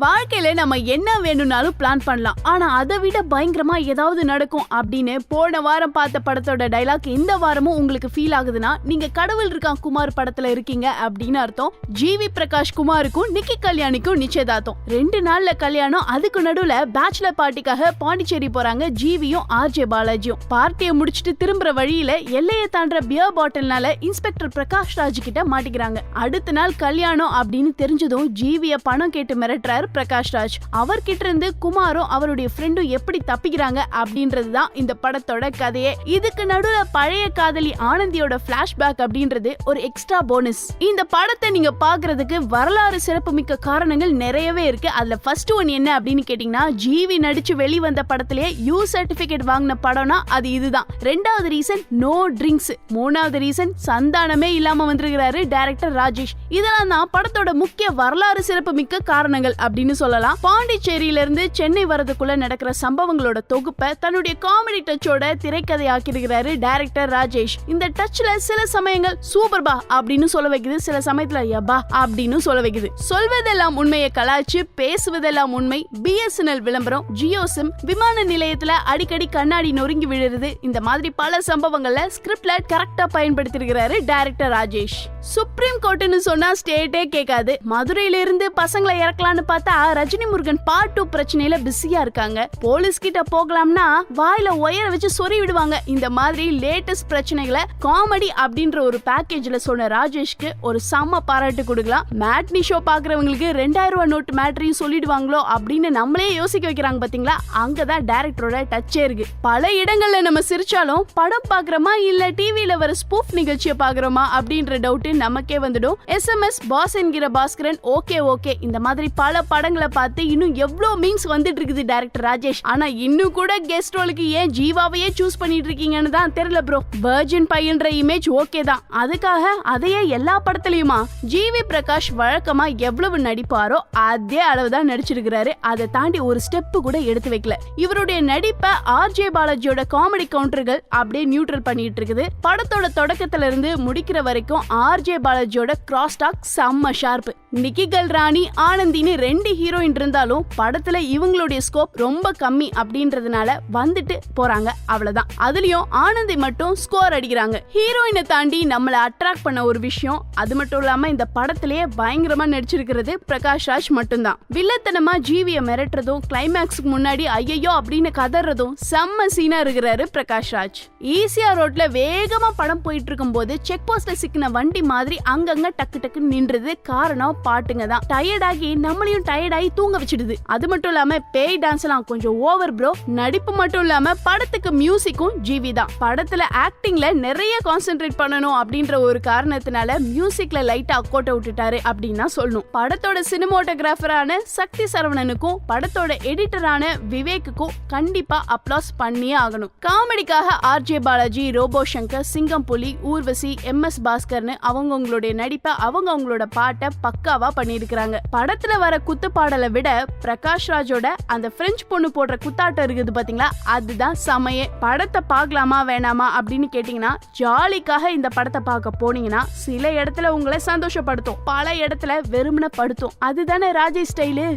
வாழ்க்கையில நம்ம என்ன வேணும்னாலும் பிளான் பண்ணலாம். ஆனா அதை விட பயங்கரமா ஏதாவது நடக்கும் அப்படின்னு போன வாரம் பார்த்த படத்தோட டைலாக் இந்த வாரமும் உங்களுக்கு ஃபீல் ஆகுதுன்னா நீங்க கடவுள் இருக்கான் குமார் படத்துல இருக்கீங்க அப்படின்னு அர்த்தம். ஜிவி பிரகாஷ் குமாருக்கும் நிக்கி கல்யாணிக்கும் நிச்சயதார்த்தம். ரெண்டு நாள்ல கல்யாணம் அதுக்கு நடுவுல பேச்சுலர் பார்ட்டிக்காக பாண்டிச்சேரி போறாங்க ஜிவியும் ஆர்ஜே பாலாஜியும். பார்ட்டியை முடிச்சிட்டு திரும்புற வழியில எல்லையை தாண்டுற பியர் பாட்டில்னால இன்ஸ்பெக்டர் பிரகாஷ் ராஜ் கிட்ட மாட்டிக்கிறாங்க. அடுத்த நாள் கல்யாணம் அப்படின்னு தெரிஞ்சதும் ஜிவிய பணம் கேட்டு மிரட்டுறாரு பிரகாஷ் ராஜ். அவர்கிட்ட இருந்து குமாரும் அவருடைய ஃப்ரெண்டும் எப்படி தப்பிக்கிறாங்க அப்படின்றது தான் இந்த படத்தோட கதையே. இதுக்கு நடுவுல பழைய காதலி ஆனந்தியோட பிளாஷ்பேக் அப்படின்றது ஒரு எக்ஸ்ட்ரா போனஸ் இந்த படத்தை நீங்க பாக்குறதுக்கு வரலாறு சிறப்புமிக்க காரணங்கள் நிறையவே இருக்கு. அதுல ஃபர்ஸ்ட் ஒன் என்ன அப்படின்னு கேட்டீங்கன்னா ஜிவி நடிச்சு வெளிவந்த படத்திலேயே யூ சர்டிபிகேட் வாங்கின படம்னா அது இதுதான். ரெண்டாவது ரீசன் நோ ட்ரிங்க்ஸ் மூணாவது ரீசன் சந்தானமே இல்லாம வந்திருக்கிறாரு டைரக்டர் ராஜேஷ். இதெல்லாம் தான் படத்தோட முக்கிய வரலாறு சிறப்பு மிக்க காரணங்கள் அப்படின்னு சொல்லலாம். பாண்டிச்சேரியில இருந்து சென்னை வரதுக்குள்ள நடக்கிற சம்பவங்களோட தொகுப்பை தன்னுடைய காமெடி டச்சோட திரைக்கதை ஆக்கியிருக்கிறாரு டைரக்டர் ராஜேஷ். இந்த டச்ல சில சமயங்கள் சூப்பர்பா அப்படின்னு சொல்ல வைக்குது. சில சமயத்துல யப்பா அப்படின்னு சொல்ல வைக்குது. சொல்வதெல்லாம் உண்மையை கலாய்ச்சி பேசுவதெல்லாம் உண்மை. பிஎஸ்என்எல் விளம்பரம் ஜியோ சிம் விமான நிலையத்துல அடிக்கடி கண்ணாடி நொறுங்கி விழுறது. இந்த மாதிரி பல சம்பவங்கள்ல ஸ்கிரிப்ட்ல கரெக்டா பயன்படுத்திருக்கிறாரு டைரக்டர் ராஜேஷ். சுப்ரீம் கோர்ட்னு சொன்னா ஸ்டேட்டே கேட்காது. மதுரையில இருந்து பசங்களை இறக்கலாம்னு பார்த்து ரஜினி முருகன் பார்ட் டூ பிரச்சனையில பிஸியா இருக்காங்க. போலீஸ் கிட்ட போகலாம்னா வாயில ஒயரை வச்சு சொறி விடுவாங்க. இந்த மாதிரி லேட்டஸ்ட் பிரச்சனைகளை காமெடி அப்படின்ற ஒரு பேக்கேஜ்ல சொன்ன ராஜேஷ்க்கு ஒரு செம்ம பாராட்டு கொடுக்கலாம். மேட்னி ஷோ பாக்குறவங்களுக்கு ரெண்டாயிரம் ரூபாய் நோட்டு மேட்ரையும் சொல்லிடுவாங்களோ அப்படின்னு நம்மளே யோசிக்க வைக்கிறாங்க பாத்தீங்களா? அங்கதான் டேரக்டரோட டச்சே இருக்கு. பல இடங்கள்ல நம்ம சிரிச்சாலும் படம் பாக்குறோமா இல்ல டிவியில வர ஸ்பூஃப் நிகழ்ச்சியை பாக்குறோமா அப்படின்ற டவுட் நமக்கே வந்துடும். எஸ்எம்எஸ் பாஸ் என்கிற பாஸ்கரன் ஓகே ஓகே இந்த மாதிரி பல படங்களை பார்த்து இன்னும் எவ்வளோ மீன்ஸ் வந்துட்டு இருக்குது டேரக்டர் ராஜேஷ்? ஆனா இன்னும் கூட கெஸ்ட் ரோலுக்கு ஏன் ஜீவாவையே சூஸ் பண்ணிட்டு இருக்கீங்கன்னு தான் தெரியல ப்ரோ வர்ஜின் பையன்ற இமேஜ் ஓகே தான். அதுக்காக அதையே எல்லா படத்துலயுமா? ஜிவி பிரகாஷ் வழக்கமா எவ்வளவு நடிப்பாரோ அதே அளவு தான் நடிச்சிருக்கிறாரு. அதை தாண்டி ஒரு ஸ்டெப் கூட எடுத்து வைக்கல. இவருடைய நடிப்பை ஆர்ஜே பாலாஜியோட காமெடி கவுண்டர்கள் அப்படியே நியூட்ரல் பண்ணிட்டு இருக்குது. படத்தோட தொடக்கத்துல இருந்து முடிக்கிற வரைக்கும் ஆர்ஜே பாலாஜியோட கிராஸ் டாக் செம்ம ஷார்ப்பு நிக்கிகல் ராணி ஆனந்தின்னு ரெண்டு ஹீரோயின் இருந்தாலும் படத்துல இவங்களுடைய ஸ்கோப் ரொம்ப கம்மி அப்படின்றதுனால வந்துட்டு போறாங்க. அவ்வளவுதான். அதுலயும் ஆனந்தி மட்டும் ஸ்கோர் அடிக்கிறாங்க. ஹீரோயினை தாண்டி நம்மளை அட்ராக்ட் பண்ண ஒரு விஷயம் அது மட்டும் இல்லாம இந்த படத்திலேயே பயங்கரமா நடிச்சிருக்கிறது பிரகாஷ் ராஜ் மட்டும்தான். வில்லத்தனமா ஜீவிய மிரட்டுறதும் கிளைமேக்ஸ்க்கு முன்னாடி ஐயோ அப்படின்னு கதறதும் செம்ம சீனா இருக்கிறாரு பிரகாஷ் ராஜ். ஈஸியா ரோட்ல வேகமா படம் போயிட்டு இருக்கும் போது செக் போஸ்ட்ல சிக்கின வண்டி மாதிரி அங்கங்க டக்கு டக்குன்னு நின்றது காரணம் பாட்டுங்க தான் டயர்டாகி நம்மளையும் டயர்டாகி தூங்க வச்சிடுது. அது மட்டும் இல்லாம பேய் டான்ஸ்லாம் கொஞ்சம் ஓவர் ப்ரோ நடிப்பு மட்டும் இல்லாம படத்துக்கு மியூசிக்கும் ஜிவி தான். படத்துல ஆக்டிங்ல நிறைய கான்சென்ட்ரேட் பண்ணணும் அப்படின்ற ஒரு காரணத்தினால மியூசிக்ல லைட்டா கோட்டை விட்டுட்டாரு அப்படின்னா சொல்லணும். படத்தோட சினிமோட்டோகிராஃபரான சக்தி சரவணனுக்கும் படத்தோட எடிட்டரான விவேக்குக்கும் கண்டிப்பா அப்ளாஸ் பண்ணியே ஆகணும். காமெடிக்காக ஆர்ஜே பாலாஜி ரோபோ சங்கர் சிங்கம் புலி ஊர்வசி எம் எஸ் பாஸ்கர்னு அவங்கவுங்களுடைய நடிப்பை அவங்க அவங்களோட பாட்டை பக்காவா பண்ணியிருக்கிறாங்க. படத்துல வர குத்து பாடலை விட பிரகாஷ் ராஜோட அந்த பிரெஞ்சு பொண்ணு போடுற குத்தாட்டம் இருக்குது பாத்தீங்களா? அதுதான் சமயே. படத்தை பார்க்கலாமா வேணாமா அப்படின்னு கேட்டீங்கன்னா ஜாலிக்காக இந்த படத்தை பார்க்க போனீங்கன்னா சில இடத்துல உங்களை சந்தோஷப்படுத்தும். பல இடத்துல வெறுமனை படுத்தும். அதுதானே ராஜேஷ் ஸ்டைலு?